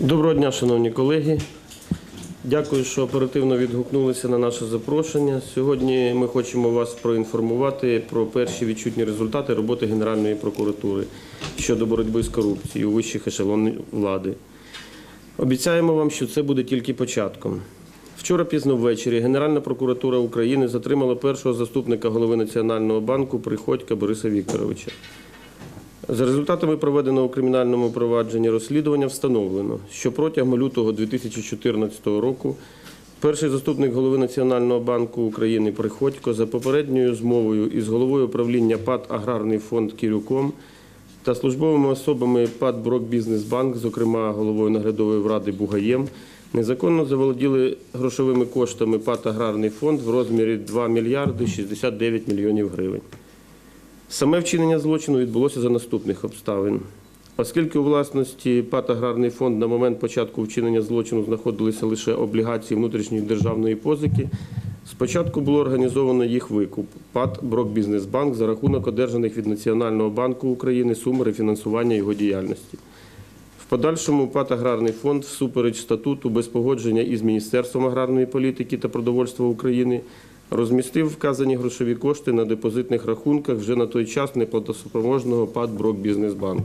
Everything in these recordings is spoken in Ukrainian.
Доброго дня, шановні колеги. Дякую, що оперативно відгукнулися на наше запрошення. Сьогодні ми хочемо вас проінформувати про перші відчутні результати роботи Генеральної прокуратури щодо боротьби з корупцією у вищих ешелонах влади. Обіцяємо вам, що це буде тільки початком. Вчора пізно ввечері Генеральна прокуратура України затримала першого заступника голови Національного банку Приходька Бориса Вікторовича. За результатами проведеного у кримінальному провадженні розслідування встановлено, що протягом лютого 2014 року перший заступник голови Національного банку України Приходько за попередньою змовою із головою управління ПАД Аграрний фонд Кірюком та службовими особами ПАД Брок Бізнесбанк, зокрема головою наглядової ради Бугаєм, незаконно заволоділи грошовими коштами ПАД Аграрний фонд в розмірі 2 мільярди 69 мільйонів гривень. Саме вчинення злочину відбулося за наступних обставин. Оскільки у власності ПАТ «Аграрний фонд» на момент початку вчинення злочину знаходилися лише облігації внутрішньої державної позики, спочатку було організовано їх викуп ПАТ «Брокбізнесбанк» за рахунок одержаних від Національного банку України сум рефінансування його діяльності. В подальшому ПАТ «Аграрний фонд» всупереч статуту без погодження із Міністерством аграрної політики та продовольства України розмістив вказані грошові кошти на депозитних рахунках вже на той час неплатоспроможного ПАД «Брокбізнесбанк».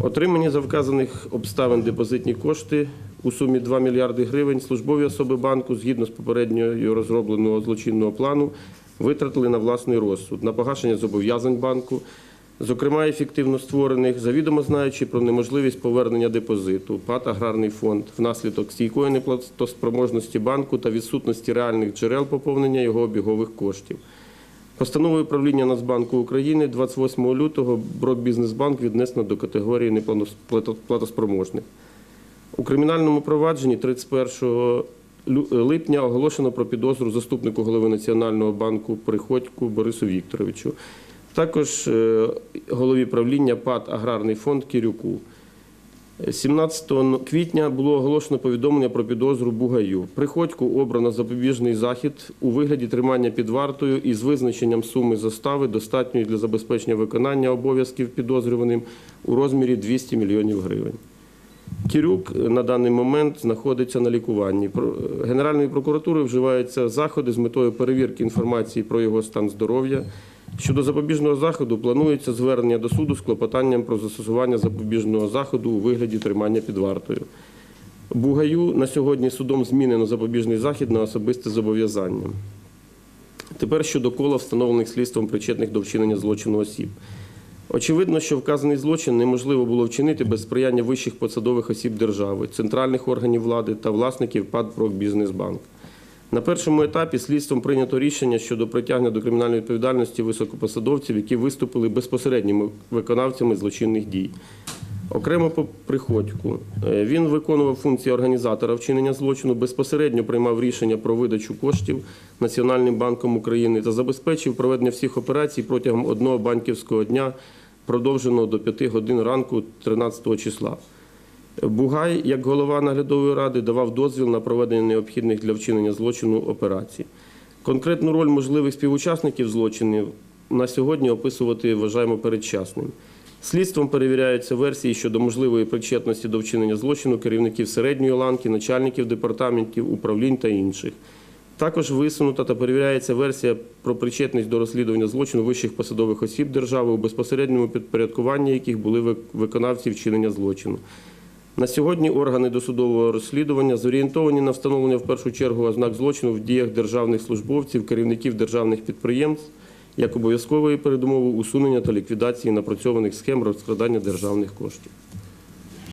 Отримані за вказаних обставин депозитні кошти у сумі 2 мільярди гривень службові особи банку згідно з попередньою розробленого злочинного плану витратили на власний розсуд, на погашення зобов'язань банку, зокрема ефективно створених, завідомо знаючи про неможливість повернення депозиту, ПАТ «Аграрний фонд» внаслідок стійкої неплатоспроможності банку та відсутності реальних джерел поповнення його обігових коштів. Постановою правління Нацбанку України 28 лютого Брокбізнесбанк віднесено до категорії неплатоспроможних. У кримінальному провадженні 31 липня оголошено про підозру заступнику голови Національного банку Приходьку Борису Вікторовичу. Також е, голові правління ПАД Аграрний фонд Кірюку. 17 квітня було оголошено повідомлення про підозру Бугаю. Приходьку обрано запобіжний захід у вигляді тримання під вартою із визначенням суми застави, достатньої для забезпечення виконання обов'язків підозрюваним у розмірі 200 мільйонів гривень. Кірюк на даний момент знаходиться на лікуванні. Про- Генеральною прокуратурою вживаються заходи з метою перевірки інформації про його стан здоров'я. Щодо запобіжного заходу планується звернення до суду з клопотанням про застосування запобіжного заходу у вигляді тримання під вартою. Бугаю на сьогодні судом змінено запобіжний захід на особисте зобов'язання. Тепер щодо кола встановлених слідством причетних до вчинення злочину осіб. Очевидно, що вказаний злочин неможливо було вчинити без сприяння вищих посадових осіб держави, центральних органів влади та власників ПАД «Прокбізнесбанк». На першому етапі слідством прийнято рішення щодо притягнення до кримінальної відповідальності високопосадовців, які виступили безпосередніми виконавцями злочинних дій. Окремо по приходьку. Е, Він виконував функції організатора вчинення злочину, безпосередньо приймав рішення про видачу коштів Національним банком України та забезпечив проведення всіх операцій протягом одного банківського дня, продовженого до 5 годин ранку 13 числа. Бугай, як голова наглядової ради, давав дозвіл на проведення необхідних для вчинення злочину операцій. Конкретну роль можливих співучасників злочинів на сьогодні описувати вважаємо передчасним. Слідством перевіряються версії щодо можливої причетності до вчинення злочину керівників середньої ланки, начальників департаментів, управлінь та інших. Також висунута та перевіряється версія про причетність до розслідування злочину вищих посадових осіб держави, у безпосередньому підпорядкуванні яких були виконавці вчинення злочину. На сьогодні органи досудового розслідування зорієнтовані на встановлення в першу чергу ознак злочину в діях державних службовців, керівників державних підприємств як обов'язкової передумови усунення та ліквідації напрацьованих схем розкрадання державних коштів.